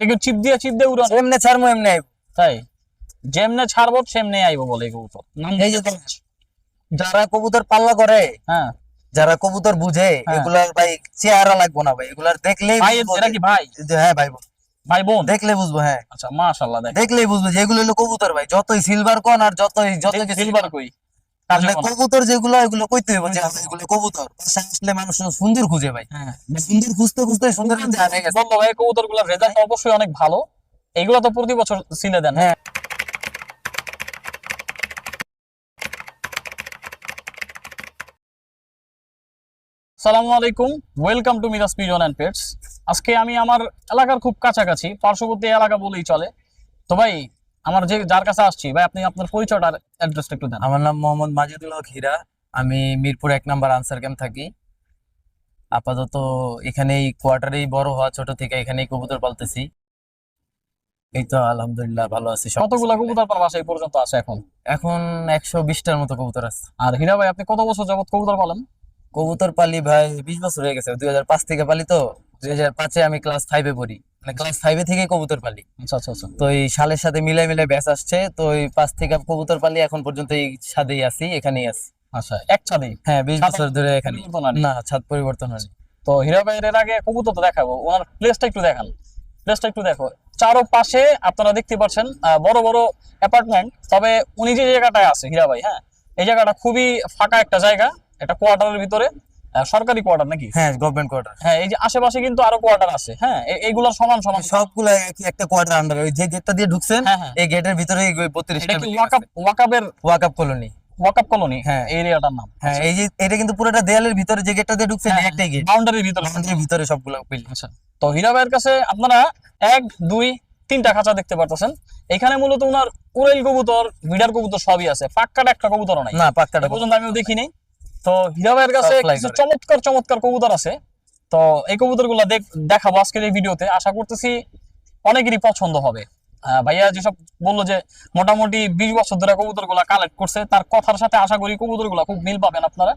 একটু চিপ দিয়ে চিপ দিয়ে উড়ান। এমনি ছাড়বো এমনি আইব। তাই? যেমনে ছাড়বো সেমনে আইবো বলে কবুতর। এই যে যারা কবুতর পাল্লা করে হ্যাঁ। যারা কবুতর বুঝে হ্যাঁ। এগুলার ভাই চেহারা লাগবো না ভাই। এগুলার দেখলেই ভাই এরা কি ভাই? যে হ্যাঁ ভাই বোন। ভাই বোন? দেখলে বুঝব হ্যাঁ। আচ্ছা মাশাআল্লাহ দেখ দেখলেই বুঝব যে এগুলো হলো কবুতর ভাই। যতই সিলভার কোন আর যতই যত সিলভার কই? মানে কবুতর যেগুলো এগুলো কইতে হবে যে এগুলো কবুতর। আসলে মানুষ সুন্দর খুঁজে ভাই হ্যাঁ। সুন্দর খুঁজতে খুঁজতে সুন্দর বলল ভাই কবুতরগুলোর রেজাল্ট অবশ্যই অনেক ভালো। এগুলো তো প্রতি বছর দেন। হ্যাঁ। সালামু আলাইকুম। Welcome to Miraj pigeon and pets আজকে আমি আমার এলাকার খুব কাছাকাছি পার্শ্ববর্তী এলাকা বলেই চলে। তো ভাই আমার যে যার কাছে আসছি ভাই আপনি আপনার পরিচয়টা অ্যাড্রেসটা একটু দেন। আমার নাম মোহাম্মদ মাজিদুল হক হীরা। আমি মিরপুর এক নাম্বার আনসার ক্যাম্প থাকি। আপাতত এখানেই কোয়ার্টারেই বড় হওয়া ছোট থেকে এখানেই কবুতর পালতেছি। এই তো আলহামদুলিল্লাহ ভালো আছি কতগুলা কবুতর বাসায় এই পর্যন্ত আছে এখন? এখন একশো বিশটার মতো কবুতর আছে। আর হীরা ভাই আপনি কত বছর যাবত কবুতর পালেন? কবুতর পালি ভাই বিশ বছর হয়ে গেছে দুই হাজার পাঁচ থেকে পালি তো। দুই হাজার পাঁচে আমি ক্লাস ফাইভে পড়ি। মানে ক্লাস ফাইভে থেকে কবুতর পালি আচ্ছা আচ্ছা আচ্ছা। তো এই সালের সাথে মিলাই মিলাই ব্যাচ আসছে। তো এই পাঁচ থেকে কবুতর পালি এখন পর্যন্ত এই সাথেই আছি এখানেই আছি। আচ্ছা এক ছাদেই হ্যাঁ বিশ বছর ধরে এখানে। না ছাদ পরিবর্তন হয়নি। তো হীরা ভাইয়ের আগে কবুতর তো দেখাবো। ওনার প্লেসটা একটু দেখান। প্লেসটা একটু দেখো। চারো পাশে আপনারা দেখতে পাচ্ছেন বড় বড় অ্যাপার্টমেন্ট তবে উনি যে জায়গাটায় আছে হীরা ভাই হ্যাঁ এই জায়গাটা খুবই ফাঁকা একটা জায়গা একটা কোয়ার্টারের ভিতরে। সরকারি কোয়ার্টার নাকি? হ্যাঁ গভর্নমেন্ট কোয়ার্টার হ্যাঁ এই যে আশেপাশে কিন্তু আরও কোয়ার্টার আছে হ্যাঁ? এ- এইগুলোর সমান সমান। সবগুলো একই একটা কোয়ার্টার আন্ডার ওই যে গেটটা দিয়ে ঢুকছেন হ্যাঁ হ্যাঁ। এই গেটের ভিতরে বত্রিশটা এটা কি ওয়াকাপ ওয়াকাবের ওয়াকআপ কলোনি ওয়াকাপ কলোনি হ্যাঁ। এরিয়াটার নাম। হ্যাঁ এই যে এটা কিন্তু পুরোটা দেয়ালের ভিতরে যে গেটটা দিয়ে ঢুকছেন হ্যাঁ, এই একটাই গেট বাউন্ডারির ভিতরে। আমাদের ভিতরে সবগুলো বিল্ডিং আচ্ছা। তো হীরা ভাইয়ের কাছে আপনারা এক দুই তিনটা খাঁচা দেখতে পারতেছেন। এখানে মূলত ওনার উড়াইল কবুতর ভিডার কবুতর সবই আছে। পাক্কাটা একটা কবুতরও নাই। না পাক্কাটা পর্যন্ত আমিও দেখিনি। তো হীরা ভাইয়ের কাছে কিছু চমৎকার চমৎকার কবুতর আছে। তো এই কবুতরগুলা দেখাবো আজকের এই ভিডিওতে। আশা করতেছি অনেকেরই পছন্দ হবে। ভাইয়া যেসব বলল যে মোটামুটি বিশ বছর ধরে কবুতরগুলা কালেক্ট করছে তার কথার সাথে আশা করি কবুতরগুলা খুব মিল পাবেন আপনারা।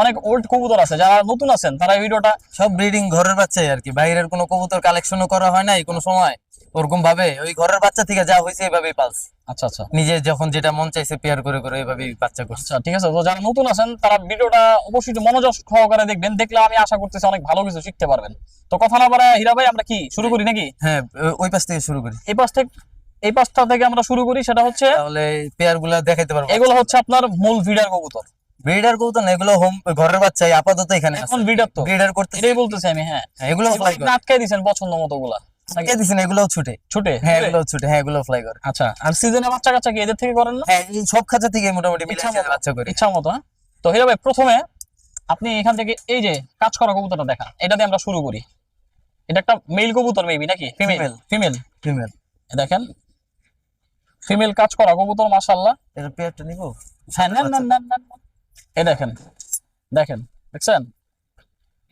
অনেক ওল্ড কবুতর আছে যারা নতুন আছেন তারা এই ভিডিওটা সব ব্রিডিং ঘরের বাচ্চাই আর কি। বাইরের কোনো কবুতর কালেকশনও করা হয় নাই কোনো সময়। ওরকম ভাবে ওই ঘরের বাচ্চা থেকে যা হয়েছে এইভাবেই পালস আচ্ছা আচ্ছা। নিজে যখন যেটা মন চাইছে পেয়ার করে করে এইভাবেই বাচ্চা করছে। আচ্ছা ঠিক আছে। তো যারা নতুন আছেন তারা ভিডিওটা অবশ্যই মনোযোগ সহকারে দেখবেন। দেখলে আমি আশা করতেছি অনেক ভালো কিছু শিখতে পারবেন। তো কথা না বাড়ায় হীরা ভাই আমরা কি শুরু করি নাকি? হ্যাঁ ওই পাশ থেকে শুরু করি। এই পাশ থেকে এই পাশটা থেকে আমরা শুরু করি সেটা হচ্ছে তাহলে পেয়ারগুলা দেখাইতে পারব। এগুলো হচ্ছে আপনার মূল ভিডার কবুতর। ব্রিডার কবুতর না এগুলো হোম ঘরের বাচ্চাই আপাতত এখানে এখন ভিডার তো। ব্রিডার করতে এটাই বলতেছি আমি হ্যাঁ। এগুলো ফ্লাই করে আটকাই দিয়েছেন পছন্দ মতো গুলা? কে দিছেন এগুলোও ছুটে। ছুটে? হ্যাঁ এগুলো ছুটে। হ্যাঁ এগুলো ফ্লাই করে। আচ্ছা আর সিজনে বাচ্চা কাচ্চা কি এদের থেকে করেন না? হ্যাঁ এই সব খাঁচা থেকে মোটামুটি মিলে বাচ্চা করে। ইচ্ছা মতো তো হীরা ভাই প্রথমে আপনি এখান থেকে এই যে কাজ করা কবুতরটা দেখান এটা দিয়ে আমরা শুরু করি। এটা একটা মেল কবুতর মেবি নাকি? ফিমেল ফিমেল ফিমেল দেখেন ফিমেল কাজ করা কবুতর মাশাআল্লাহ। এর পেয়ারটা নিবো? হ্যাঁ নেন। দেখেন দেখেন দেখছেন?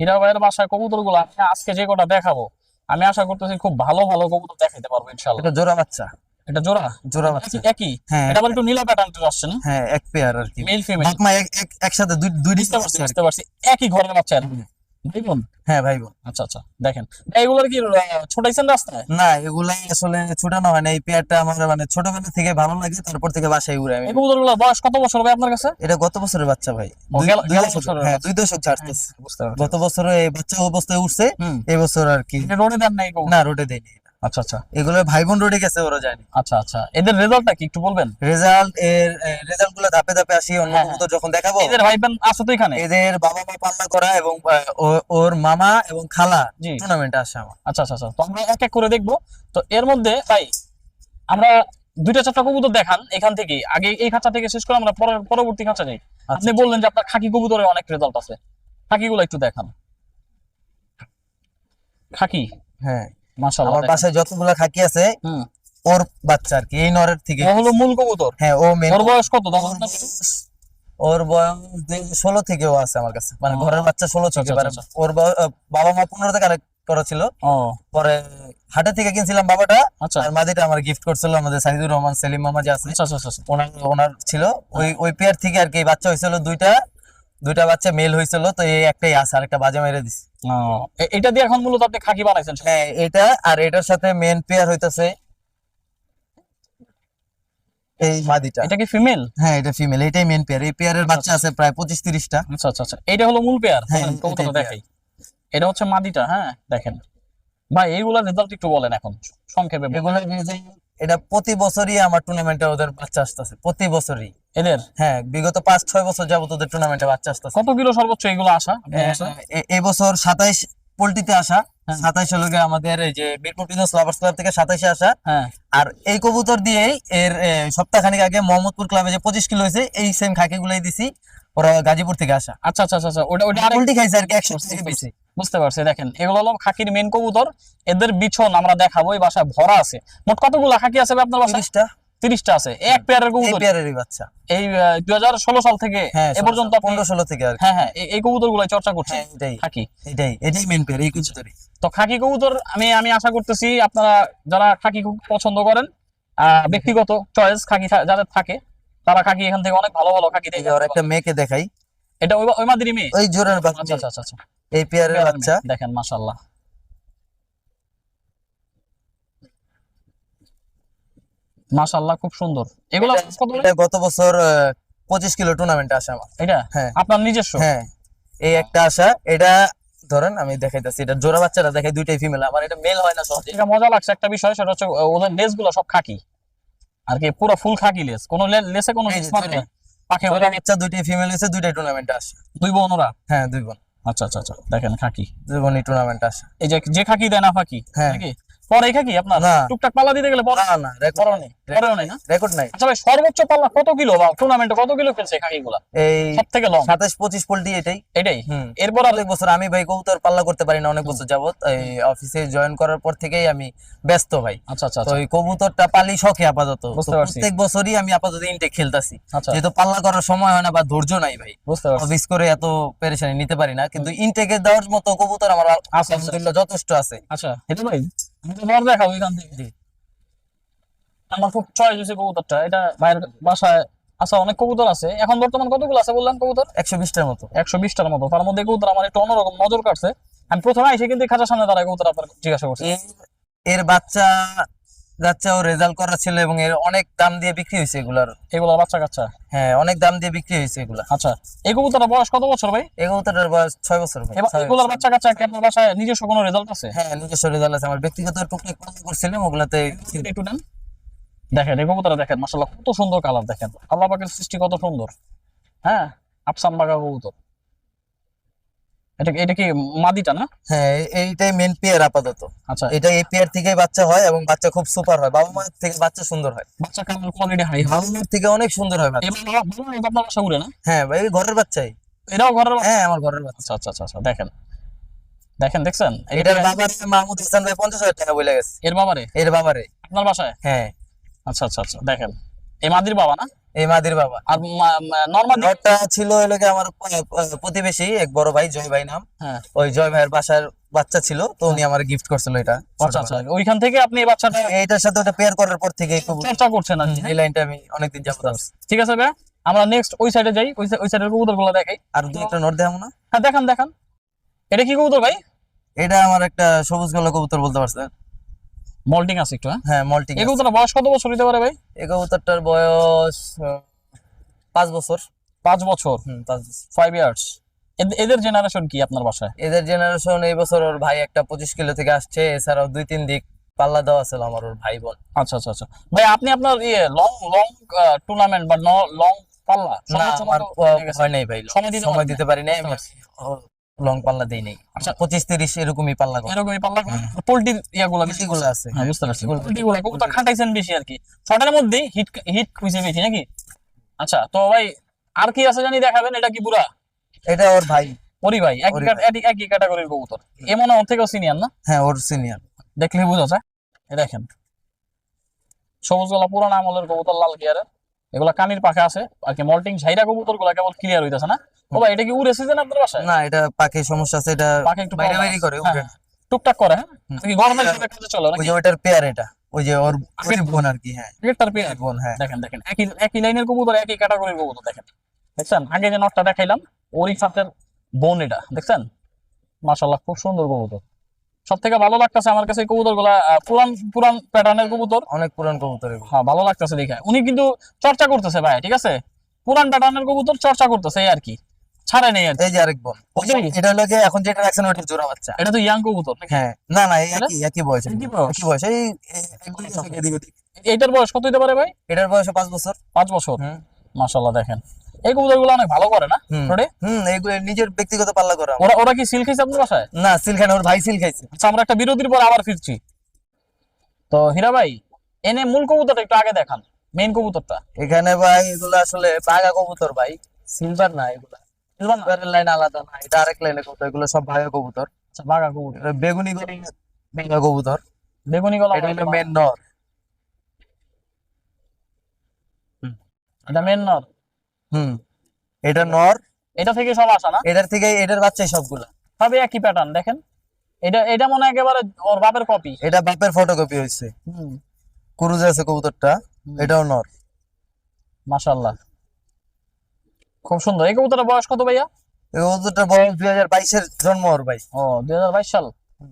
হীরা ভাইয়ের বাসায় কবুতরগুলো আজকে যে কটা দেখাবো আমি আশা করতেছি খুব ভালো ভালো কবুতর দেখাইতে পারব ইনশাল্লাহ এটা জোড়া বাচ্চা। এটা জোড়া? জোড়া বাচ্চা। একই- হ্যাঁ। এটা আবার একটু নীলা প্যাটার্ন আসছে না? হ্যাঁ এক পেয়ার আর কি। মেল ফিমেল এক- এক- একসাথে দুই দুই বুঝতে পারছি একই ঘরের বাচ্চা আর। ভাই বোন? হ্যাঁ ভাই বোন। আচ্ছা আচ্ছা দেখেন। এইগুলোর কি ছোটাইছেন রাস্তায়? না এগুলা আসলে ছোটানো হয় না। এই পেয়ারটা আমার মানে ছোটবেলা থেকে ভালো লাগে তারপর থেকে বাসায় উড়াই আমি এই বয়স কত বছর হবে আপনার কাছে? এটা গত বছরের বাচ্চা ভাই। দুই- হ্যাঁ দুই দশক ছাড়তেছে। গত বছর এই বাচ্চা অবস্থায় উঠছে এই বছর আর কি। রোডে দেন নাই না রোডে দেয়নি। আচ্ছা আচ্ছা। এগুলো ভাই বোন রোডে গেছে ওরা যায়নি আচ্ছা আচ্ছা। এদের রেজাল্টটা কি একটু বলবেন? রেজাল্ট এর রেজাল্টগুলো ধাপে ধাপে আসি অন্য হ্যাঁ, যখন দেখাবো। এদের ভাই বোন আছে তো এখানে? এদের বাবা মা পাল্লা করা এবং ওর মামা এবং খালা টুর্নামেন্টে আসে আমার। আচ্ছা আচ্ছা আচ্ছা। তো আমরা এক এক করে দেখব। তো এর মধ্যে ভাই আমরা দুইটা চারটা কবুতর দেখান এখান থেকে। আগে এই খাঁচা থেকে শেষ করে আমরা পরবর্তী খাঁচা যাই। আচ্ছা। আপনি বললেন যে আপনার খাকি কবুতরে অনেক রেজাল্ট আছে। খাকিগুলো একটু দেখান। খাকি? হ্যাঁ। আমার বাসায় যতগুলা খাকি আছে ওর বাচ্চা আর কি এই নরের থেকে। হলো মূল কবুতর? হ্যাঁ ও মেন ওর বয়স কত? ওর বয়স- ষোলো থেকেও আছে আমার কাছে। মানে ঘরের বাচ্চা ষোলো থেকে আচ্ছা, আচ্ছা, ওর বাবা মা কালেক্ট করা ছিল। পরে হাটে থেকে কিনছিলাম বাবাটা। আচ্ছা। আর মাদিটা আমার গিফট করছিল আমাদের সাইদুর রহমান সেলিম মামা যে আছে আচ্ছা আচ্ছা আচ্ছা ওনার ওনার ছিল। ওই ওই পেয়ার থেকে আর কি বাচ্চা হয়েছিল দুইটা। দুইটা বাচ্চা মেল হয়েছিল তো এই একটাই আছে আর একটা বাজে মেরে দিছি। এটা দিয়ে এখন মূলত আপনি খাকি বানাইছেন হ্যাঁ এটা আর এটার সাথে মেন পেয়ার হইতাছে এই মাদিটা। এটা কি ফিমেল হ্যাঁ এটা ফিমেল এটাই মেন পেয়ার এই পেয়ারের বাচ্চা আছে প্রায় পঁচিশ তিরিশটা। আচ্ছা আচ্ছা আচ্ছা এটা হলো মূল পেয়ার হ্যাঁ, দেখাই। এটা হচ্ছে মাদিটা হ্যাঁ দেখেন। ভাই এইগুলার রেজাল্ট একটু বলেন এখন সংক্ষেপে এগুলো এটা প্রতি বছরই আমার টুর্নামেন্টে ওদের বাচ্চা আসতেছে প্রতি বছরই। এদের? হ্যাঁ বিগত পাঁচ ছয় বছর যাবত ওদের টুর্নামেন্টে বাচ্চা আসতেছে। কত কিলো সর্বোচ্চ এগুলো আসা? এবছর সাতাইশ আসা হ্যাঁ। সাতাইশ হলো আমাদের এই যে মিরপুর বিজনেস লাভার্স ক্লাব থেকে সাতাইশে আসা। হ্যাঁ। আর এই কবুতর দিয়েই এর সপ্তাহখানেক আগে মোহাম্মদপুর ক্লাবে যে পঁচিশ কিলো হয়েছে এই সেম খাকি গুলাই দিছি ওরা গাজীপুর থেকে আসা। আচ্ছা আচ্ছা আচ্ছা আচ্ছা ওটা ওটা পোল্ট্রি খাইছে আর কি একশো থেকে বেশি বুঝতে পারছি দেখেন এগুলো হলো খাকির মেন কবুতর এদের বিছন আমরা দেখাবো এই বাসায় ভরা আছে। মোট কতগুলো খাকি আছে আপনার বাসায়? তিরিশটা আছে। এক পেয়ারের কবুতর। পেয়ারেরই বাচ্চা। এই দুই হাজার ষোলো সাল থেকে হ্যাঁ এ পর্যন্ত পনেরো ষোলো থেকে আর হ্যাঁ হ্যাঁ এই- কবুতরগুলো চর্চা করছে। হ্যাঁ এটাই। খাকি। এটাই এটাই মেন পেয়ার এই কবুতরই। তো খাকি কবুতর আমি আমি আশা করতেছি আপনারা যারা খাকি খুব পছন্দ করেন আহ, ব্যক্তিগত চয়েস খাকি যাদের থাকে তারা খাকি এখান থেকে অনেক ভালো ভালো খাকি দেখে ওর একটা মেয়েকে দেখাই। এটা ওই মাদিরি মেয়ে? ওই জোরের আচ্ছা বাচ্চা। আচ্ছা আচ্ছা আচ্ছা এই পেয়ারের বাচ্চা। দেখেন মাশাআল্লাহ। মাশাআল্লাহ খুব সুন্দর। এগুলো কত গত বছর পঁচিশ কিলো টুর্নামেন্ট আসে আমার। এটা? হ্যাঁ। আপনার নিজস্ব? হ্যাঁ। এই একটা আসা এটা ধরেন আমি দেখাইতেছি এটা জোড়া বাচ্চাটা দেখাই দুইটাই ফিমেল আমার এটা মেল হয় না সহজে। এটা মজা লাগছে একটা বিষয় সেটা হচ্ছে ওদের লেসগুলো সব খাকি। আর কি পুরো ফুল খাকি লেস কোনো লেসে কোনো মারে দুইটা। পাখি জোড়া বাচ্চা দুইটাই ফিমেল হয়েছে দুইটাই টুর্নামেন্টে আসে। দুই বোন ওরা? হ্যাঁ দুই বোন। আচ্ছা আচ্ছা আচ্ছা দেখেন খাকি। দুই বোনই টুর্নামেন্টে আসে। এই যে যে খাকি দেয় না ফাঁকি হ্যাঁ। পরে খাকি আপনার? টুকটাক পাল্লা দিতে গেলে পরে? না না রেকর্ড নেই? পরেও নেই না? রেকর্ড নাই। আচ্ছা ভাই সর্বোচ্চ পাল্লা কত কিলো বা টুর্নামেন্টে কত কিলো ফেলছে খাকি গুলা এই সব থেকে লং সাতাশ পঁচিশ পোল্ট্রি এটাই। এটাই? এরপর অনেক বছর আমি ভাই কবুতর পাল্লা করতে পারি না অনেক বছর যাবত এই অফিসে জয়েন করার পর থেকেই আমি ব্যস্ত ভাই। আচ্ছা আচ্ছা তো আচ্ছা। কবুতরটা পালি শখে আপাতত। প্রত্যেক বছরই আমি আপাতত ইনটেক খেলতাছি। আচ্ছা। যেহেতু পাল্লা করার সময় হয় না বা ধৈর্য নাই ভাই। অফিস করে এত পেরেশানি নিতে পারি না। কিন্তু ইনটেকে দেওয়ার মতো কবুতর আমার। আলহামদুলিল্লাহ যথেষ্ট আছে। আচ্ছা। এটা ভাই আমি তো দেখাবো এখান থেকে। আমার খুব চয়েস হয়েছে কবুতরটা। এটা ভাইয়ের বাসায় আচ্ছা অনেক কবুতর আছে। এখন বর্তমান কতগুলো আছে বললেন কবুতর? একশো বিশটার মতো। একশো বিশটার মতো। তার মধ্যে কবুতর আমার একটু অন্যরকম নজর কাটছে। আমি প্রথমে এসে কিন্তু খাঁচার সামনে দাঁড়ায় কবুতর আপনার জিজ্ঞাসা করছি। এর বাচ্চা বাচ্চাও রেজাল্ট করা ছিল এবং এর অনেক দাম দিয়ে বিক্রি হয়েছে এগুলার। এগুলো বাচ্চা কাচ্চা? হ্যাঁ অনেক দাম দিয়ে বিক্রি হয়েছে এগুলা। আচ্ছা এই কবুতরের বয়স কত বছর ভাই? এই কবুতরটার বয়স ছয় বছর এগুলোর বাচ্চা কাচ্চা কি আপনার বাসায় নিজস্ব কোনো রেজাল্ট আছে? হ্যাঁ নিজস্ব রেজাল্ট আছে। আমার ব্যক্তিগত টুকটাক পালন করছিলাম ওগুলাতে একটু নেন দেখেন এই কবুতরটা দেখেন মাসাল্লাহ কত সুন্দর কালার দেখেন। আল্লাহ পাকের সৃষ্টি কত সুন্দর। হ্যাঁ আফসান বাগা কবুতর। এটা এটা কি মাদিটা না? হ্যাঁ এইটাই মেন পেয়ার আপাতত। আচ্ছা। এটা এই পেয়ার থেকে বাচ্চা হয় এবং বাচ্চা খুব সুপার হয়। বাবা মায়ের থেকে বাচ্চা সুন্দর হয়। বাচ্চা কালার কোয়ালিটি হাই? বাবা মায়ের থেকে অনেক সুন্দর হয় বাচ্চা। এবার বাবা- বাবা মায়ের আপনার বাসা না? হ্যাঁ ভাই ঘরের বাচ্চাই। এটাও ঘরের হ্যাঁ আমার ঘরের বাচ্চা। আচ্ছা আচ্ছা আচ্ছা আচ্ছা দেখেন। দেখেন দেখছেন? এটার বাবার মাহমুদ হাসান ভাই পঞ্চাশ হাজার টাকা বলে গেছে। এর বাবারে? এর বাবারে। আপনার বাসায়? হ্যাঁ। আচ্ছা আচ্ছা আচ্ছা দেখেন। এই মাদির বাবা না? এই মাদির বাবা। আর নর্মাল ঘরটা ছিল হলো কি আমার প্রতিবেশী এক বড় ভাই জয় ভাই নাম। হ্যাঁ। ওই জয় ভাইয়ের বাসার বাচ্চা ছিল তো উনি আমার গিফট করছিল এটা। আচ্ছা আচ্ছা। ওইখান থেকে আপনি এই বাচ্চাটা এইটার সাথে ওটা পেয়ার করার পর থেকে চর্চা করছেন কি, এই লাইনটা আমি অনেকদিন যাবত ঠিক আছে ভাই আমরা নেক্সট ওই সাইডে যাই। ওই ওই সাইডের কবুতরগুলো দেখাই। আর দু একটা নোট দেখাবো না? হ্যাঁ দেখান দেখান। এটা কি কবুতর ভাই? এটা আমার একটা সবুজ গলা কবুতর বলতে পারছেন। মল্টিং আছে একটু হ্যাঁ? হ্যাঁ মল্টিং এই কবুতরটা বয়স কত বছর হতে পারে ভাই? এই কবুতরটার বয়স পাঁচ বছর। পাঁচ বছর? ফাইভ ইয়ার্স এদের জেনারেশন কি আপনার বাসায়? এদের জেনারেশন এই বছর ওর ভাই একটা পঁচিশ কিলো থেকে আসছে এছাড়াও দুই তিন দিক পাল্লা দেওয়া ছিল আমার ওর ভাই বোন। আচ্ছা আচ্ছা আচ্ছা। ভাই আপনি আপনার ইয়ে লং লং টুর্নামেন্ট বা লং পাল্লা? না আমার হয়ে নাই ভাই সময় দিতে পারি নাই। আমি লং পাল্লা দেই নাই। আচ্ছা। পঁচিশ তিরিশ এরকমই পাল্লা এরকমই পাল্লা পোল্ট্রি ইয়াগুলো বেশি এগুলো আছে। হ্যাঁ বুঝতে পারছি। এগুলো- গুলো কবুতর খাটাইছেন বেশি আর কি। ছটার মধ্যে হিট হিট হইছে বেশি নাকি? আচ্ছা তো ভাই আর কি আছে জানি দেখাবেন? এটা কি বুড়া? এটা ওর ভাই। ওরি ভাই। একই একই- ক্যাটাগরির কবুতর। এমন ওর থেকেও সিনিয়র না? হ্যাঁ ওর সিনিয়র দেখলে বোঝা যায়। এ দেখেন। সবুজ গলা পুরান আমলের কবুতর লাল গিয়ারের। এগুলা কানির পাখে আছে আর কি মল্টিং ঝাইরা কবুতরগুলা কেবল ক্লিয়ার হইতাছে না? বাবা এটা কি উড়ে সিজন আপনার বাসায়? না এটা পাখি সমস্যা আছে এটা পাখে একটু বাইরে বাইরে করে হ্যাঁ, টুকটাক করে হ্যাঁ। কি গরমের সাথে কাজে চলে ওই যে ওইটার পেয়ার এটা ওই যে ওর আগের বোন। আর কি হ্যাঁ। একটার পেয়ে বোন হ্যাঁ। দেখেন দেখেন একই একই লাইনের কবুতর একই ক্যাটাগরির কবুতর দেখেন। দেখছেন? আগে যে নটটা দেখাইলাম ওরই সাথের বোন এটা দেখছেন? মাশাল্লাহ খুব সুন্দর কবুতর। সব থেকে ভালো লাগতেছে আমার কাছে কবুতরগুলা পুরান পুরান প্যাটার্নের কবুতর। অনেক পুরান কবুতর হ্যাঁ ভালো লাগতেছে দেখে। উনি কিন্তু চর্চা করতেছে ভাই ঠিক আছে? পুরান প্যাটার্নের কবুতর চর্চা করতেছে এই আর কি। ছাড়ে নেই এই যে আরেক বোন? এটা হলো এখন যেটা রাখছেন ওটা জোড়া বাচ্চা। এটা তো ইয়াং কবুতর হ্যাঁ না না একই একই বয়স? একই বয়স? এই এই- এদিক ওদিক। বয়স কত হতে পারে ভাই? এটার বয়স পাঁচ বছর। পাঁচ বছর? হুম। মাশাল্লাহ দেখেন। এই কবুতর অনেক ভালো করে না? হুম। হুম এইগুলো নিজের ব্যক্তিগত পাল্লা করা। ওরা ওরা কি সিল খাইছে আপনার বাসায়? না সিল খান ওর ভাই সিল খাইছে। আচ্ছা আমরা একটা বিরতির পর আবার ফিরছি। তো হীরা ভাই এনে মূল কবুতরটা একটু আগে দেখান মেইন কবুতরটা। এখানে ভাই এগুলো আসলে বাঘা কবুতর ভাই। সিলভার না এগুলা। সিলভারের লাইন আলাদা না এটা আরেক লাইনে কবুতর এগুলো সব ভাগা কবুতর। আচ্ছা কবুতর। বেগুনি গলা বেঙ্গা কবুতর। বেগুনি গলা এটা হলো মেন নর। এটা মেন নর? হুম। এটা নর। এটা থেকে সব আসা না? এটার থেকে এটার বাচ্চাই সবগুলা। সবই একই প্যাটার্ন দেখেন। এটা এটা মনে একেবারে ওর বাপের কপি এটা বাপের ফটোকপি হয়েছে কুরুজে আছে কবুতরটা এটাও নর। মাশাল্লাহ খুব সুন্দর। এই কবুতরের বয়স কত ভাইয়া? এই কবুতরটার বয়স দুই হাজার বাইশের জন্ম ওর ভাই। ও দুই হাজার বাইশ সাল।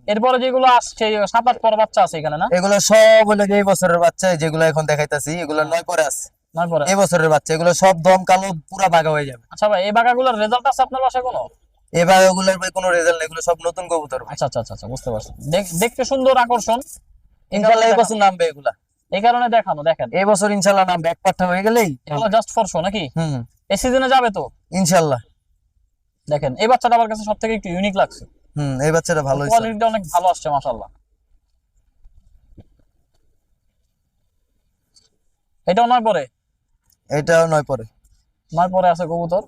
এরপরে যেগুলো আসছে সাত আট পর বাচ্চা আছে এখানে না? এগুলো সব হলো যে এই বছরের বাচ্চা যেগুলো এখন দেখাইতাছি এগুলো নয় পরে আছে। এই বছরের বাচ্চা এগুলো সব দম কালো পুরা বাঘা হয়ে যাবে। আচ্ছা ভাই এই বাঘাগুলোর রেজাল্ট আছে আপনার বাসায় কোনো? এবার ওগুলোর ভাই কোনো রেজাল্ট নেই এগুলো সব নতুন কবুতর আচ্ছা আচ্ছা আচ্ছা আচ্ছা, বুঝতে পারছি। দেখতে সুন্দর আকর্ষণ। এই এই বছর নামবে এগুলা। এই কারণে দেখানো দেখেন। এই বছর ইনশাল্লাহ নামবে এক পাঠা হয়ে গেলেই এগুলো জাস্ট ফর শো নাকি? হুম। এই সিজনে যাবে তো? ইনশাল্লাহ। দেখেন এই বাচ্চাটা আমার কাছে সব থেকে একটু ইউনিক লাগছে। হুম এই বাচ্চাটা ভালো হয়েছে। কোয়ালিটিটা অনেক ভালো আসছে মাশাল্লাহ এটাও নয় পরে? এটাও নয় পরে। নয় পরে আছে কবুতর।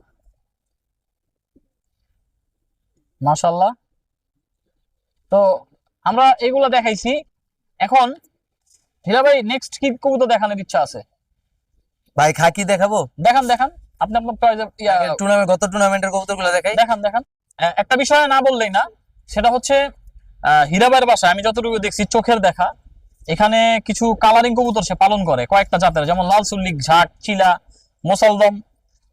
মাশাল্লাহ তো আমরা এগুলা দেখাইছি। এখন হীরা ভাই নেক্সট কি কবুতর দেখানোর ইচ্ছা আছে? ভাই খাকি দেখাবো? দেখান দেখান। আপনি আপনার টুর্নামেন্ট গত টুর্নামেন্টের কবুতরগুলো দেখাই। দেখান দেখান। একটা বিষয় না বললেই না সেটা হচ্ছে আহ, হীরাবাইয়ের বাসায় আমি যতটুকু দেখছি চোখের দেখা। এখানে কিছু কালারিং কবুতর সে পালন করে কয়েকটা জাতের যেমন লাল সুল্লিক ঝাট চিলা মোসালদম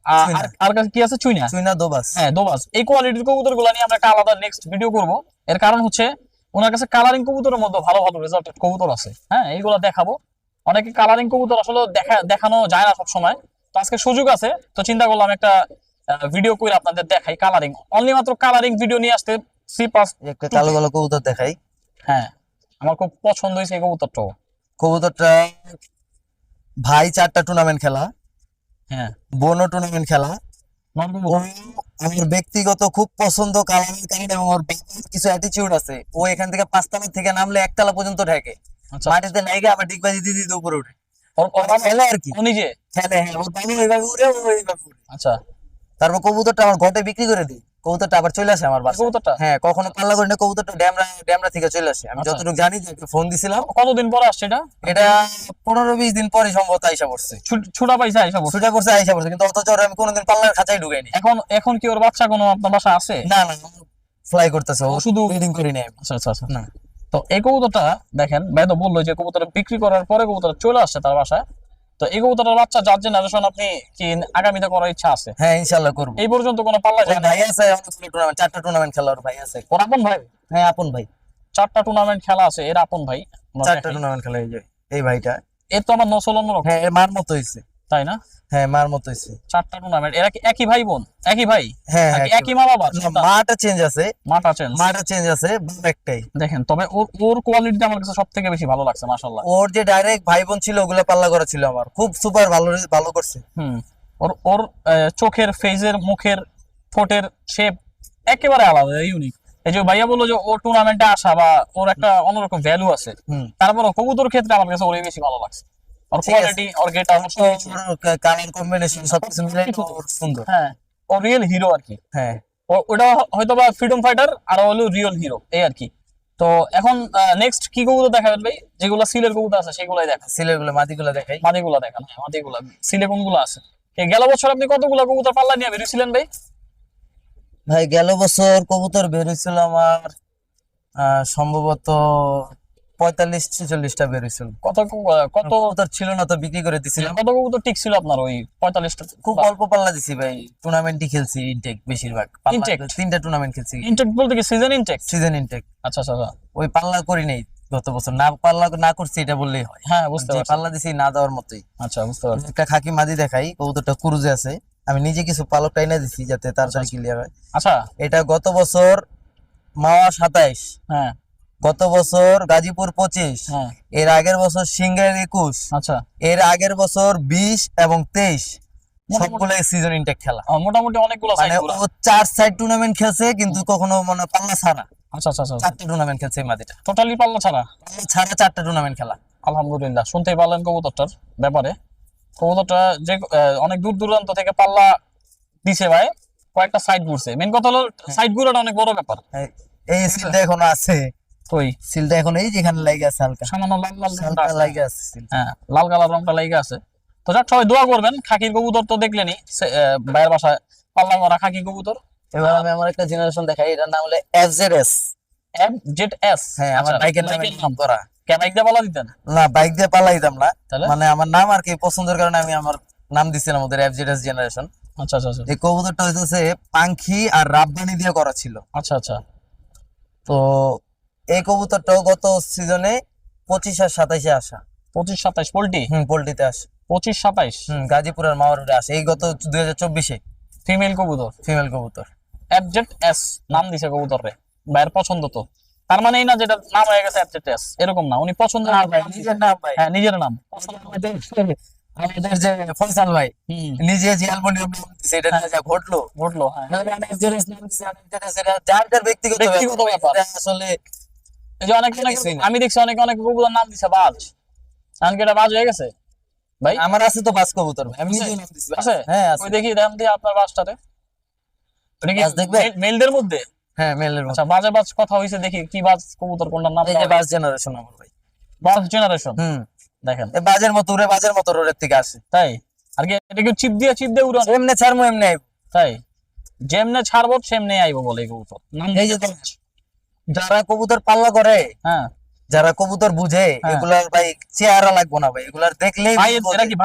আর- কি আছে? চুইনা। চুইনা দোবাস। হ্যাঁ দোবাস। এই কোয়ালিটির কবুতরগুলো নিয়ে আমরা একটা আলাদা নেক্সট ভিডিও করব। এর কারণ হচ্ছে ওনার কাছে কালারিং কবুতরের মধ্যে ভালো ভালো কবুতর আছে। হ্যাঁ এইগুলো দেখাবো। অনেকে কালারিং কবুতর আসলে দেখা দেখানো যায় না সব সময় তো আজকে সুযোগ আছে তো চিন্তা করলাম একটা ভিডিও করে আপনাদের দেখাই কালারিং অনলি মাত্র কালারিং ভিডিও নিয়ে আসতে সি পাস একটা কালো কালো কবুতর দেখাই। হ্যাঁ। আমার খুব পছন্দ হয়েছে এই কবুতরটাও। কবুতরটা ভাই চারটা টুর্নামেন্ট খেলা। হ্যাঁ। বোনও টুর্নামেন্ট খেলা। আমার ব্যক্তিগত খুব পছন্দ কারণে এবং ওর কিছু অ্যাটিটিউড আছে। ও এখান থেকে পাঁচতলা থেকে নামলে একতলা পর্যন্ত ঢেকে। আচ্ছা। মাটিতে নাই গিয়ে আবার ডিগবাজি দিদি দিদি উপরে উঠে। খেলে আর কি। নিজে? খেলে হ্যাঁ। ওর বাবা ওইভাবে উড়ে ওইভাবে উড়ে। আচ্ছা। তারপর কবুতরটা আমার ঘটে বিক্রি করে দিই। কবুতরটা আবার চলে আসে আমার বাসায়। কবুতরটা? হ্যাঁ কখনো পাল্লা করে না কবুতরটা ড্যামরা ড্যামরা থেকে চলে আসে। আমি আচ্ছা। যতটুকু জানি যে ফোন দিছিলাম কতদিন পরে আসছে এটা? এটা পনেরো বিশ দিন পরে সম্ভবত আইসা পড়ছে। ছুট- ছুটে পড়ছে আইসা পড়ছে। কিন্তু অথচ আমি কোনোদিন পাল্লার খাঁচাই ঢুকাইনি। এখন এখন কি ওর বাচ্চা কোনো আপনার বাসা আছে? না না ফ্লাই করতেছে ও শুধু ব্রিডিং করি নাই আচ্ছা আচ্ছা আচ্ছা। না। তো এই কবুতরটা দেখেন বেদ বলল যে কবুতর বিক্রি করার পরে কবুতর চলে আসছে তার বাসায়। তো এই কবুতরের বাচ্চা যার জেনারেশন আপনি কি আগামীতে করার ইচ্ছা আছে? হ্যাঁ ইনশাল্লাহ করব। এই পর্যন্ত কোনো পাল্লা যায় ভাই আছে অনেকগুলো টুর্নামেন্ট চারটা টুর্নামেন্ট খেলার ভাই আছে। কোন আপন ভাই? হ্যাঁ আপন ভাই। চারটা টুর্নামেন্ট খেলা আছে এর আপন ভাই? চারটা টুর্নামেন্ট খেলা এই যে এই ভাইটা। এর তো আমার নসল অন্যরকম। হ্যাঁ এর মার মতো হয়েছে তাই না? হ্যাঁ মার মতো হয়েছে। চারটা টুর্নামেন্ট এরা কি একই ভাই বোন? একই ভাই? হ্যাঁ হ্যাঁ একই মা বাবা? মাটা চেঞ্জ আছে। মাটা চেঞ্জ মাটা চেঞ্জ আছে একটাই। দেখেন তবে ওর ওর কোয়ালিটিটা আমার কাছে সব থেকে বেশি ভালো লাগছে মাশাল্লাহ ওর যে ডাইরেক্ট ভাই বোন ছিল ওগুলো পাল্লা করা ছিল আমার। খুব সুপার ভালো ভালো করছে। হুম। ওর ওর চোখের ফেজের মুখের ঠোঁটের শেপ একেবারে আলাদা ইউনিক এই যে ভাইয়া বলল যে ও টুর্নামেন্টে আসা বা ওর একটা অন্যরকম ভ্যালু আছে। তারপর কবুতর ক্ষেত্রে আমার কাছে ওরই বেশি ভালো লাগছে। ওর কোয়ালিটি ওর গেট কালার কম্বিনেশন সবকিছু মিলে ওর সুন্দর। হ্যাঁ। ও রিয়েল হিরো আর কি। হ্যাঁ। ওটা হয়তো বা ফ্রিডম ফাইটার আর হলো রিয়েল হিরো এই আর কি। তো এখন নেক্সট কি কবুতর দেখাবেন ভাই? যেগুলো সিলের কবুতর আছে সেগুলাই দেখা সিলেরগুলো মাটিগুলো দেখাই। মাদিগুলা দেখান হ্যাঁ মাদিগুলা সিলে কোনগুলো আছে? এই গেল বছর আপনি কতগুলো কবুতর পাল্লা নিয়ে বেরিয়েছিলেন ভাই? ভাই গেল বছর কবুতর বের হয়েছিল আমার আহ, সম্ভবত পঁয়তাল্লিশ ছেচল্লিশটা বেরোইছিল কত কত কবুতর ছিল না তো বিক্রি করে দিছিলাম? কত কবুতর টিক ছিল আপনার ওই পঁয়তাল্লিশটা? খুব অল্প পাল্লা দিছি ভাই। টুর্নামেন্টই খেলছি ইনটেক বেশিরভাগ। Intake? তিনটা টুর্নামেন্ট খেলছি। ইনটেক বলতে কি সিজন ইনটেক সিজন ইনটেক আচ্ছা আচ্ছা আচ্ছা। ওই পাল্লা করি নেই গত বছর। না পাল্লা না করছি এটা বললেই হয়। হ্যাঁ বুঝতে পারছি। পাল্লা দিছি না দেওয়ার মতোই। আচ্ছা বুঝতে পারছি। একটা খাকি মাদি দেখাই কবুতরটা কুরুজে আছে। আমি নিজে কিছু পালক টাইনা দিছি যাতে তাড়াতাড়ি ক্লিয়ার হয়। আচ্ছা। এটা গত বছর মাওয়া সাতাইশ। হ্যাঁ। গত বছর গাজীপুর পঁচিশ হ্যাঁ। এর আগের বছর সিঙ্গার একুশ আচ্ছা। এর আগের বছর বিশ এবং তেইশ। সবগুলো সিজন ইনটেক খেলা। মোটামুটি অনেকগুলো মানে ও চার সাইড টুর্নামেন্ট খেলছে কিন্তু কখনো মানে পাল্লা ছাড়া। আচ্ছা আচ্ছা আচ্ছা চারটা টুর্নামেন্ট খেলছে এই মাদিটা টোটালি পাল্লা ছাড়া? ছাড়া চারটা টুর্নামেন্ট খেলা। আলহামদুলিল্লাহ শুনতেই পারলেন কবুতরটার ব্যাপারে। কবুতরটা যে অনেক দূর দূরান্ত থেকে পাল্লা দিছে ভাই কয়েকটা সাইড ঘুরছে। মেন কথা হলো সাইড ঘুরাটা অনেক বড় ব্যাপার। এই- এই এখনও আছে। কই? সিলটা এখন এই যেখানে লাগে আছে হালকা। সামান্য লাল লাল হালকা লাগে আছে। হ্যাঁ লাল কালার রংটা লেগে আছে। তো যাক সবাই দোয়া করবেন খাকির কবুতর তো দেখলেনি ভাইয়ের বাসায় পাল্লা মারা খাকি কবুতর। এবার আমি আমার একটা জেনারেশন দেখাই এটার নাম হলো এফজেডএস এম জেড এস হ্যাঁ আমার বাইকের নামে নাম? করা? কে বাইক দিয়ে পাল্লা দিতেন? না বাইক দিয়ে পালাইতাম না। তাহলে? মানে আমার নাম আর কি পছন্দের কারণে আমি আমার নাম দিছিলাম ওদের এফজেডএস জেনারেশন আচ্ছা আচ্ছা আচ্ছা। এই কবুতরটা হইতেছে পাখি আর রাব্বানি দিয়ে করা ছিল। আচ্ছা আচ্ছা। তো এই কবুতরটাও গত সিজনে পঁচিশ আর সাতাইশে আসা। পঁচিশ সাতাইশ পোল্ট্রি? হুম পোল্ট্রিতে আসে। পঁচিশ সাতাইশ হুম গাজীপুরের মাওয়ারুডে আসে। এই গত দুই হাজার চব্বিশে। ফিমেল কবুতর? ফিমেল কবুতর। অ্যাবজেট এস নাম দিছে কবুতর রে ভাইয়ের পছন্দ তো। তার মানে এই না যেটা নাম হয়ে গেছে অ্যাবজেট এস এরকম না উনি পছন্দ নিজের নাম ভাই। হ্যাঁ নিজের নাম। আমাদের যে ফয়সাল ভাই নিজে যে নাম দিছে যা ঘটলো। ঘটলো হ্যাঁ। যার যার ব্যক্তিগত ব্যাপার। আসলে যে অনেক। আমি দেখছি অনেক অনেক কবুতর নাম দিছে বাজ। এটা বাজ হয়ে গেছে? ভাই? আমার আছে তো বাস কবুতর আমি নিজে নাম দিছি। আছে? হ্যাঁ আছে। ওই দেখি দাম দিয়ে আপনার বাসটাতে ওটা কি দেখবে? মেলদের মধ্যে? হ্যাঁ মেলের আচ্ছা বাজে বাজ কথা হইছে দেখি কি বাজ কবুতর কোনটার নাম এই যে বাস জেনারেশন আমার ভাই। বাজ জেনারেশন হুম। দেখেন। এই বাজের মতো উড়ে বাজের মতো রোডের থেকে আসে। তাই? আর কি এটা কি চিপ দিয়ে চিপ দিয়ে উড়ান? এমনি ছাড়মু এমনি আইবো। তাই? যেমনে ছাড়বো সেমনে আইবো বলে এই কবুতর। এই যে যারা কবুতর পাল্লা করে হ্যাঁ। যারা কবুতর বুঝে হ্যাঁ। এগুলার ভাই চেহারা লাগবো না ভাই এগুলার দেখলেই ভাই কি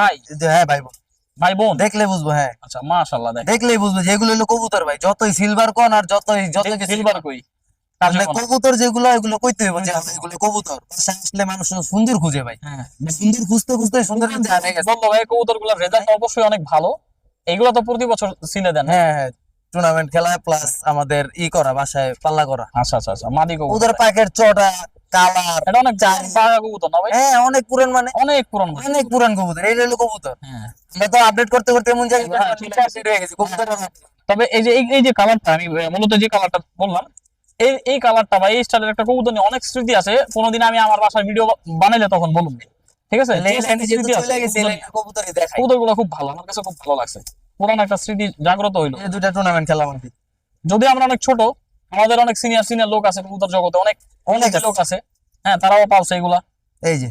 হ্যাঁ ভাই বোন। ভাই বোন? দেখলে বুঝব হ্যাঁ। আচ্ছা মাশাআল্লাহ দেখ। দেখলেই বুঝব যে এগুলো হলো কবুতর ভাই যতই সিলভার কোন আর যতই যত সিলভার কই? আসলে কবুতর যেগুলো এগুলো কইতে হবে যে এগুলো কবুতর। আসলে মানুষ সুন্দর খুঁজে ভাই। হ্যাঁ। সুন্দর খুঁজতে খুঁজতে সুন্দর হারিয়ে গেছে। ভাই কবুতরগুলার রেজাল্ট অবশ্যই অনেক ভালো। এগুলো তো প্রতি বছর সিলে দেন। হ্যাঁ হ্যাঁ। টুর্নামেন্ট খেলা প্লাস আমাদের ই করা বাসায় পাল্লা করা। আচ্ছা আচ্ছা আচ্ছা মাদি কবুতর। ওদের পাকের চটা কালার এটা অনেক বাঘা কবুতর না ভাই? হ্যাঁ অনেক পুরান মানে। অনেক পুরান অনেক পুরান কবুতর এই হলো কবুতর। হ্যাঁ। আমরা তো আপডেট করতে করতে এমন জায়গায় হ্যাঁ, গেছি কবুতর তবে এই যে এই- যে কালারটা আমি মূলত যে কালারটা বললাম এই এই কালারটা বা এই স্টাইলের একটা কবুতর নিয়ে অনেক স্মৃতি আছে। কোনোদিন আমি আমার বাসায় ভিডিও বানাইলে তখন বলুন। ঠিক আছে? কবুতরগুলো খুব ভালো আমার কাছে খুব ভালো লাগছে। পুরান একটা স্মৃতি জাগ্রত হইল। এই দুটা টুর্নামেন্ট খেলা আমাদের যদি আমরা অনেক ছোট আমাদের অনেক সিনিয়র সিনিয়র লোক আছে কবুতর জগতে অনেক অনেক লোক আছে। হ্যাঁ তারাও পালছে এগুলা। এই যে।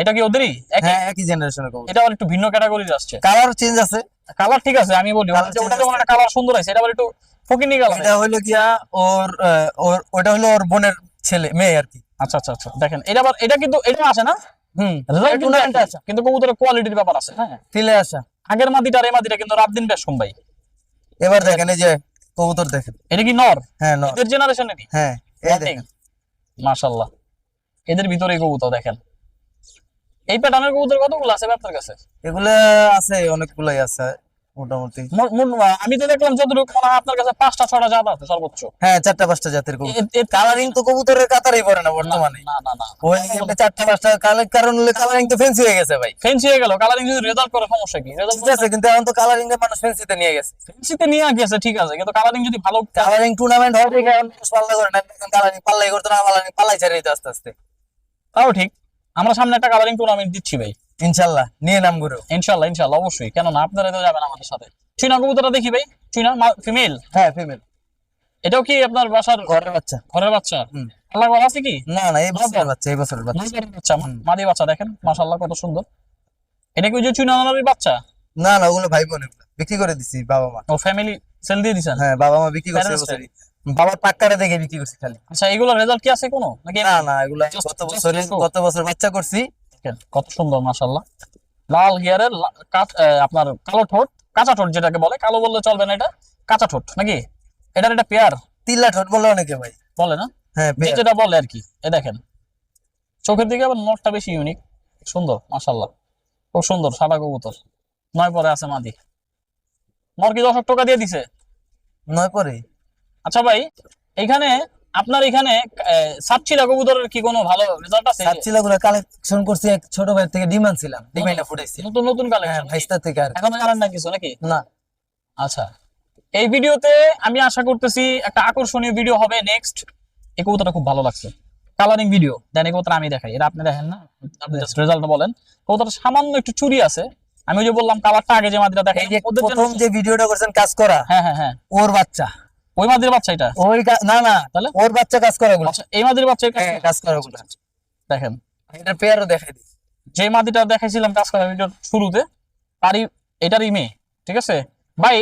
এটা কি ওদেরই হ্যাঁ একই জেনারেশনের কবুতর। এটা আবার একটু ভিন্ন ক্যাটাগরির আসছে। কালার চেঞ্জ আছে। কালার ঠিক আছে আমি বলি। ওটা যেমন একটা কালার সুন্দর আছে এটা আবার একটু ফকিনি কালার এটা হলো গিয়া ওর ওর ওটা হলো ওর বোনের ছেলে মেয়ে আর কি। আচ্ছা আচ্ছা আচ্ছা দেখেন এটা আবার এটা কিন্তু এটা আছে না? হুম কিন্তু আছে। কিন্তু কবুতরের কোয়ালিটির ব্যাপার আছে। হ্যাঁ। ফিলে আসা। আগের মাদিটা আর এই মাদিটা কিন্তু রাত দিন বেশ কম ভাই। এবার দেখেন এই যে কবুতর দেখেন। এটা কি নর? হ্যাঁ নর। এদের জেনারেশন এটি হ্যাঁ এই দেখেন। মাশাআল্লাহ। এদের ভিতরে কবুতর দেখেন। এই প্যাটার্নের কবুতর কতগুলো আছে আপনার কাছে? এগুলা আছে অনেকগুলাই আছে। মোটামুটি। আমি তো দেখলাম যতটুকু আপনার কাছে পাঁচটা ছটা জাত আছে সর্বোচ্চ। হ্যাঁ চারটা পাঁচটা জাতের কালারিং তো কবুতরের কাতারই পড়ে না বর্তমানে। না না না ওই চারটা পাঁচটা কালার কারণ হলে কালারিং তো ফেন্সি হয়ে গেছে ভাই। ফেন্সি হয়ে গেল। কালারিং যদি রেজাল্ট করে সমস্যা কি? রেজাল্ট আছে কিন্তু এখন তো কালারিং এর মানুষ ফেন্সিতে নিয়ে গেছে। ফেন্সিতে নিয়ে গেছে ঠিক আছে কিন্তু কালারিং যদি ভালো কালারিং টুর্নামেন্ট হবে দেখে এখন পাল্লা করে না কালারিং পাল্লাই করতো না কালারিং পাল্লাই ছেড়ে দিতে আস্তে আস্তে। তাও ঠিক। আমরা সামনে একটা কালারিং টুর্নামেন্ট দিচ্ছি ভাই। ইনশাল্লাহ নিয়ে নাম গুরু। ইনশাল্লাহ ইনশাল্লাহ অবশ্যই। কেন না আপনারা তো যাবেন আমাদের সাথে। চীনা কবুতরটা দেখি ভাই। চীনা ফিমেল হ্যাঁ ফিমেল এটাও কি আপনার বাসার ঘরের বাচ্চা। ঘরের বাচ্চা? আল্লাহ আছে কি? না না এই বাচ্চা এই বছরের বাচ্চা। বাচ্চা মাদি বাচ্চা দেখেন। মাশাআল্লাহ কত সুন্দর। এটা কি ওই যে চীনা নানারির বাচ্চা? না না ওগুলো ভাই বোন বিক্রি করে দিছি বাবা মা। ও ফ্যামিলি সেল দিয়ে দিছেন? হ্যাঁ বাবা মা বিক্রি করছে এবছরই। বাবার পাক্কারে দেখে বিক্রি করছি খালি। আচ্ছা এগুলোর রেজাল্ট কি আছে কোনো? নাকি না না এগুলা গত গত বছর বাচ্চা করছি। কত সুন্দর মাশাল্লাহ লাল হেয়ারের আপনার কালো ঠোঁট কাঁচা ঠোঁট যেটাকে বলে কালো বললে চলবে না এটা কাঁচা ঠোঁট নাকি? এটার এটা পেয়ার। তিল্লা ঠোঁট বলে অনেকে ভাই। বলে না? হ্যাঁ যেটা বলে আর কি। এ দেখেন চোখের দিকে আবার নটটা বেশি ইউনিক সুন্দর মাশাল্লাহ খুব সুন্দর সাদা কবুতর। নয় পরে আছে মাদি। নর কি দশক টাকা দিয়ে দিছে? নয় পরে। আচ্ছা ভাই এখানে আপনার এখানে সাতচিলা কবুতরের কি কোনো ভালো রেজাল্ট আছে? সাতচিলা গুলো কালেকশন করছি এক ছোট ভাই থেকে ডিমান্ড ছিলাম ডিমান্ডটা ফুটাইছি। নতুন নতুন হ্যাঁ কালেকশন ভাইস্তা থেকে আর এখন জানেন না কিছু নাকি? না। আচ্ছা। এই ভিডিওতে আমি আশা করতেছি একটা আকর্ষণীয় ভিডিও হবে নেক্সট এই কবুতরটা খুব ভালো লাগছে। কালারিং ভিডিও দেন এই কবুতর আমি দেখাই। এটা আপনি দেখেন না? আপনি জাস্ট রেজাল্ট বলেন। কবুতরটা সামান্য একটু চুরি আছে। আমি ওই যে বললাম কালারটা আগে যে মাদিরা দেখাই প্রথম যে ভিডিওটা করছেন কাজ করা। হ্যাঁ হ্যাঁ হ্যাঁ। ওর বাচ্চা। ওই মাদির বাচ্চা এটা? ওই না না তাহলে? ওর বাচ্চা কাজ করে গুলো আচ্ছা এই মাদির বাচ্চা এটা? হ্যাঁ কাজ করে গুলো দেখেন। এটা পেয়ারও দেখাই দিই। যে মাদিটা দেখাইছিলাম কাজ করা ভিডিওর শুরুতে তারই এটারই মেয়ে ঠিক আছে? ভাই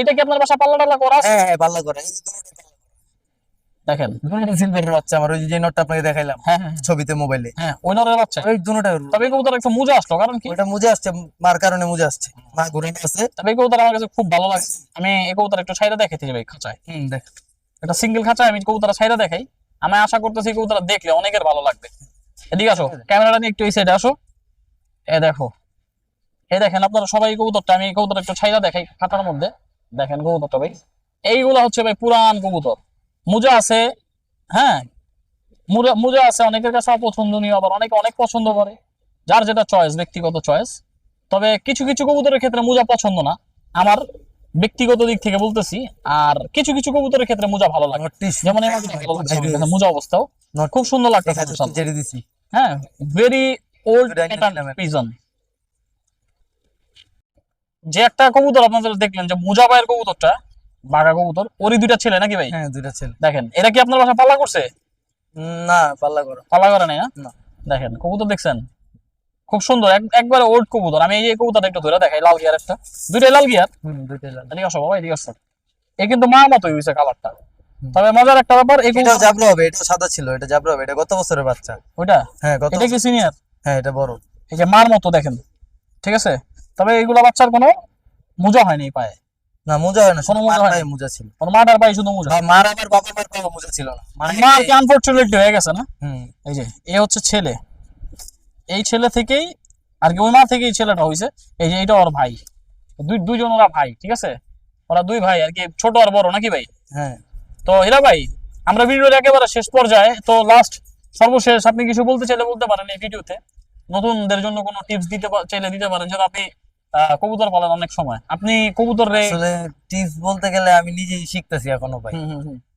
এটা কি আপনার বাসা পাল্লা টাল্লা করা হ্যাঁ হ্যাঁ পাল্লা করা। দেখেন দুটোটা সিলভারের বাচ্চা আমার ওই যে নোটটা আপনাকে দেখাইলাম হ্যাঁ হ্যাঁ। ছবিতে মোবাইলে হ্যাঁ ওই নরের বাচ্চা। ওই দুটোটা তবে কবুতর একটু মুজা আসলো কারণ কি? ওইটা মুজে আসছে মার কারণে মুজে আসছে। মা ঘুরে আছে তবে কবুতর আমার কাছে খুব ভালো লাগছে আমি এই কবুতর একটু ছাইরা দেখাইতে যাই খাঁচায়। হুম দেখ। এটা সিঙ্গেল খাঁচায় আমি কবুতর ছাইরা দেখাই। আমি আশা করতেছি কবুতর দেখলে অনেকের ভালো লাগবে। এদিকে আসো ক্যামেরাটা নিয়ে একটু এই সাইডে আসো। এ দেখো এই দেখেন আপনারা সবাই কবুতরটা আমি কবুতর একটু ছাইরা দেখাই খাতার মধ্যে। দেখেন কবুতরটা ভাই। এইগুলা হচ্ছে ভাই পুরান কবুতর। মুজা আছে হ্যাঁ? মুজা মুজা আছে অনেকের কাছে অপছন্দনীয় আবার অনেকে অনেক পছন্দ করে। যার যেটা চয়েস ব্যক্তিগত চয়েস তবে কিছু কিছু কবুতরের ক্ষেত্রে মোজা পছন্দ না। আমার ব্যক্তিগত দিক থেকে বলতেছি আর কিছু কিছু কবুতরের ক্ষেত্রে মোজা ভালো লাগে। যেমন মুজা অবস্থাও। খুব সুন্দর দিছি। হ্যাঁ ভেরি ওল্ড পিজন যে একটা কবুতর আপনাদের দেখলেন যে মুজা ভাইয়ের কবুতরটা বাঘা কবুতর। ওরই দুইটা ছেলে নাকি ভাই? হ্যাঁ দুইটা ছেলে। দেখেন এরা কি আপনার বাসা পাল্লা করছে? না পাল্লা করো। পাল্লা করে নাই না? না। দেখেন কবুতর দেখছেন? খুব সুন্দর একবার ওল্ড কবুতর। আমি এই কবুতরটা একটু ধরে দেখাই লাল গিয়ার একটা। দুইটাই লাল গিয়ার? হুম দুইটা লাল। এদিকে আসো বাবা এদিকে আসো এ কিন্তু মা মতোই হয়েছে কালারটা। তবে মজার একটা ব্যাপার এই কবুতর জাবরা হবে এটা সাদা ছিল এটা জাবরা হবে এটা গত বছরের বাচ্চা? ওইটা? হ্যাঁ গত এটা কি সিনিয়র হ্যাঁ এটা বড়। এই যে মার মতো দেখেন ঠিক আছে? তবে এইগুলা বাচ্চার কোনো মোজা হয়নি পায়ে। না মোজা হয় না কোনো মোজা মার হয় মোজা ছিল। কোনো পায়ে শুধু মোজা। মার আবার মার পায়ে মোজা ছিল না। মানে মা কি আনফর্চুনেটলি হয়ে গেছে না? এই যে এ হচ্ছে ছেলে। এই ছেলে থেকেই আর কি ওই মা থেকেই ছেলেটা হয়েছে এই যে ওর ভাই। দুই দুইজন ওরা ভাই ঠিক আছে? ওরা দুই ভাই আর কি ছোট আর বড় নাকি ভাই? হ্যাঁ। তো হীরা ভাই আমরা ভিডিওর একেবারে শেষ পর্যায়ে তো লাস্ট সর্বশেষ আপনি কিছু বলতে চাইলে বলতে পারেন এই ভিডিওতে। নতুনদের জন্য কোনো টিপস দিতে চাইলে দিতে পারেন যেটা আপনি কবুতর পালেন অনেক সময়। আপনি কবুতর আসলে টিপস বলতে গেলে আমি নিজেই শিখতেছি এখনও ভাই।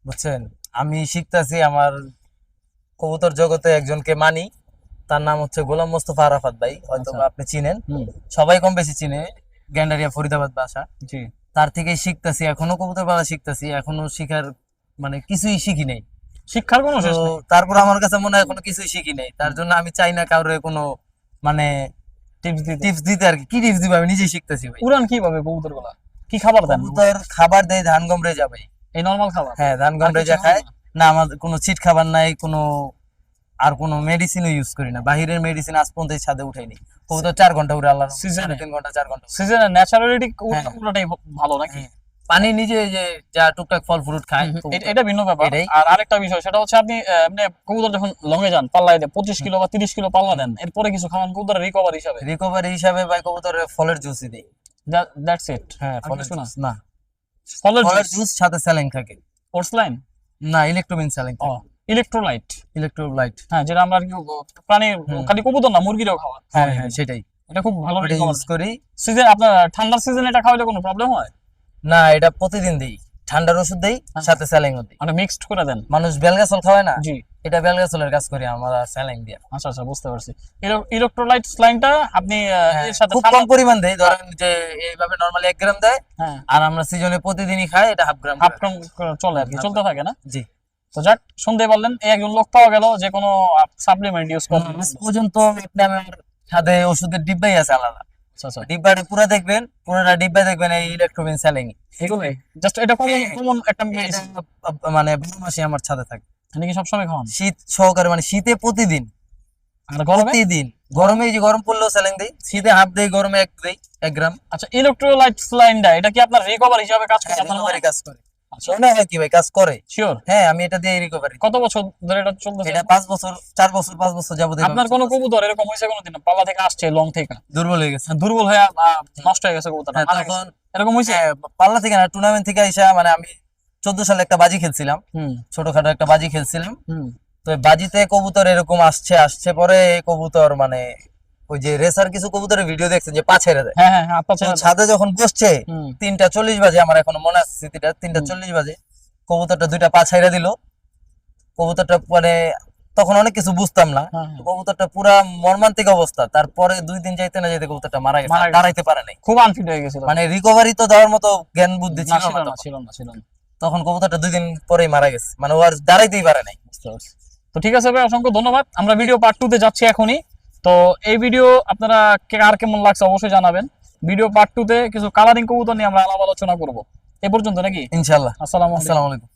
বুঝছেন? আমি শিখতেছি আমার কবুতর জগতে একজনকে মানি। তার নাম হচ্ছে গোলাম মোস্তফা আরাফাত ভাই। হয়তো আচ্ছা। আপনি চিনেন। সবাই কম বেশি চিনে গ্যান্ডারিয়া ফরিদাবাদ বাসা। জি। তার থেকে শিখতেছি এখনও কবুতর পালা শিখতেছি। এখনও শিখার মানে কিছুই শিখি নাই। শিক্ষার কোনো তারপর আমার কাছে মনে হয় এখনও কিছুই শিখি নাই। তার জন্য আমি চাই না কারোর কোনো মানে টিপস দিতে টিপস দিতে আর কি। কি টিপস দিব? আমি নিজেই শিখতেছি ভাই। উড়ান কীভাবে কবুতরগুলা কি খাবার দেন? কবুতর খাবার দেয় ধান গম রেজা ভাই এই নরমাল খাবার? হ্যাঁ ধান গম রেজা খায় না? আমাদের কোনো চিট খাবার নাই কোনো আর কোনো মেডিসিনও ইউজ করি না। বাহিরের মেডিসিন আজ পর্যন্ত ছাদে উঠাইনি। কবুতর চার ঘণ্টা উড়ে আল্লাহ সিজনে তিন ঘণ্টা চার ঘণ্টা সিজনে ন্যাচারালিটি হ্যাঁ। ভালো নাকি? হ্যাঁ। পানি নিজে যে যা টুকটাক ফল ফ্রুট খায় এটা ভিন্ন ব্যাপার। আর আরেকটা বিষয় সেটা হচ্ছে আপনি কবুতর যখন লঙে যান পাল্লায় দেন পঁচিশ কিলো বা তিরিশ কিলো পাল্লা দেন এরপরে কিছু খাওয়ান কবুতরের রিকভার হিসাবে। রিকভারি হিসাবে ভাই কবুতরের ফলের জুসই দিই। দ্যাটস ইট হ্যাঁ ফলের জুস না? ফলের জুস সাথে স্যালাইন থাকে। লাইন না ইলেকট্রোমিন স্যালাইন ও ইলেকট্রোলাইট ইলেকট্রোলাইট হ্যাঁ যেটা আমরা আর কি প্রাণী খালি কবুতর না মুরগিরও খাওয়া। হ্যাঁ হ্যাঁ সেটাই। এটা খুব ভালো ইউজ করি। সিজন আপনার ঠান্ডার সিজনে এটা খাওয়ালে কোনো প্রবলেম হয়? না এটা প্রতিদিন দিই। ঠান্ডার ওষুধ দেই হ্যাঁ। সাথে স্যালাইনও দিই। মানে মিক্সড করে দেন? মানুষ বেলগাছল খাওয়ায় না? জি। এটা বেলগাছলের কাজ করি আমরা স্যালাইন দিয়ে। আচ্ছা আচ্ছা বুঝতে পারছি। ইলেকট্রোলাইট লাইনটা আপনি হ্যাঁ, এর সাথে খুব কম পরিমাণ দেই ধরেন যে এইভাবে নরমালি এক গ্রাম দেয় হ্যাঁ। আর আমরা সিজনে প্রতিদিনই খাই এটা হাফ গ্রাম হাফ গ্রাম চলে আর কি চলতে থাকে না? জি। তো যাক শুনতে পারলেন এই একজন লোক পাওয়া গেল যে কোনো সাপ্লিমেন্ট ইউজ আজ পর্যন্ত আপনি আমার ছাদে ওষুধের ডিব্বাই আছে আলাদা। আচ্ছা আচ্ছা ডিব্বাটা পুরো দেখবেন পুরোটা ডিব্বা দেখবেন এই ইলেকট্রোবিন স্যালিং এগুলোই জাস্ট এটা কমন হ্যাঁ, কমন একটা মানে বারো মাসে আমার ছাদে থাকে। এটা কি সবসময় খাওয়ান? শীত সহকারে মানে শীতে প্রতিদিন। আর গরমে? প্রতিদিন। গরমে যে গরম পড়লেও দেই। শীতে হাফ দেই গরমে এক দেই এক গ্রাম। আচ্ছা ইলেকট্রোলাইট স্লাইনটা এটা কি আপনার রিকভার হিসাবে কাজ করে? আপনার কাজ করে। মনে হয় কি ভাই? কাজ করে। শিওর হ্যাঁ আমি এটা দিয়ে রিকভারি কত বছর ধরে এটা চলতেছে? এটা পাঁচ বছর চার বছর পাঁচ বছর যাবত আপনার কোনো কবুতর এরকম হয়েছে কোনোদিন? পাল্লা থেকে আসছে লং থেকে? দুর্বল হয়ে গেছে। দুর্বল হয়ে নষ্ট হয়ে গেছে কবুতরটা। হ্যাঁ, তখন এরকম হয়েছে? হ্যাঁ, পাল্লা থেকে না টুর্নামেন্ট থেকে আইসা মানে আমি চোদ্দ সালে একটা বাজি খেলছিলাম। হুম। ছোটখাটো একটা বাজি খেলছিলাম। হুম। তো বাজিতে কবুতর এরকম আসছে আসছে পরে কবুতর মানে ওই যে রেসার কিছু কবুতরের ভিডিও দেখছেন যে পা ছেড়ে দেয়। হ্যাঁ হ্যাঁ হ্যাঁ ছেলে- ছাদে যখন বসছে তিনটা চল্লিশ বাজে আমার এখনও মনে আছে স্মৃতিটা তিনটা চল্লিশ বাজে কবুতরটা দুইটা পা ছাইড়া দিল। কবুতরটা মানে তখন অনেক কিছু বুঝতাম না। কবুতরটা পুরা মর্মান্তিক অবস্থা। তারপরে দুই দিন যাইতে না যাইতে কবুতরটা মারা গেছে। দাঁড়াইতে পারে নাই। খুব আনফিট হয়ে গেছিল। মানে রিকভারি তো দেওয়ার মতো জ্ঞান বুদ্ধি ছিল না। ছিল না ছিল না তখন কবুতরটা দুই দিন পরেই মারা গেছে। মানে ও আর দাঁড়াইতেই পারে নাই। তো ঠিক আছে ভাই অসংখ্য ধন্যবাদ। আমরা ভিডিও পার্ট টু তে যাচ্ছি এখনই। তো এই ভিডিও আপনারা কে- আর কেমন লাগছে অবশ্যই জানাবেন। ভিডিও পার্ট টু তে কিছু কালারিং কবুতর নিয়ে আমরা আলাপ আলোচনা করব। এ পর্যন্ত নাকি? ইনশাল্লাহ আসসালামু আলাইকুম।